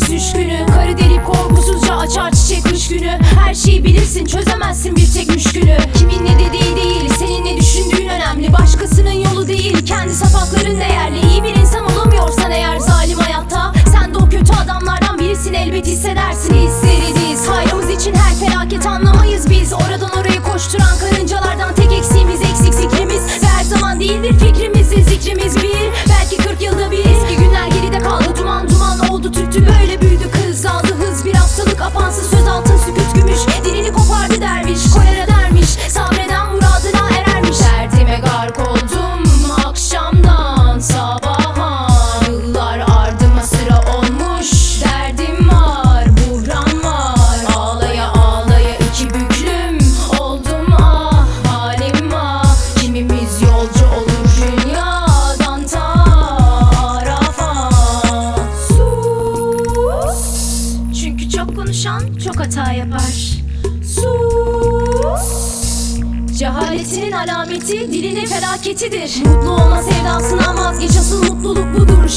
sis üç günü Karı delip korkusuzca açar çiçek kış günü Her şeyi bilirsin çözemezsin bir tek müşkülü. Kimin ne dediği değil senin ne düşündüğün önemli. Başkasının yolu değil kendi sapakların değerli İyi bir insan olamıyorsan eğer zalim hayatta Sen de o kötü adamlardan birisin. Elbet hissedersin. Hisleriniz hayrımız için her felaket anlamayız biz. Oradan konuşan çok hata yapar. Sus! Cehaletinin alameti dilinin felaketidir. Mutlu olma sevdasından vazgeç asıl mutluluk budur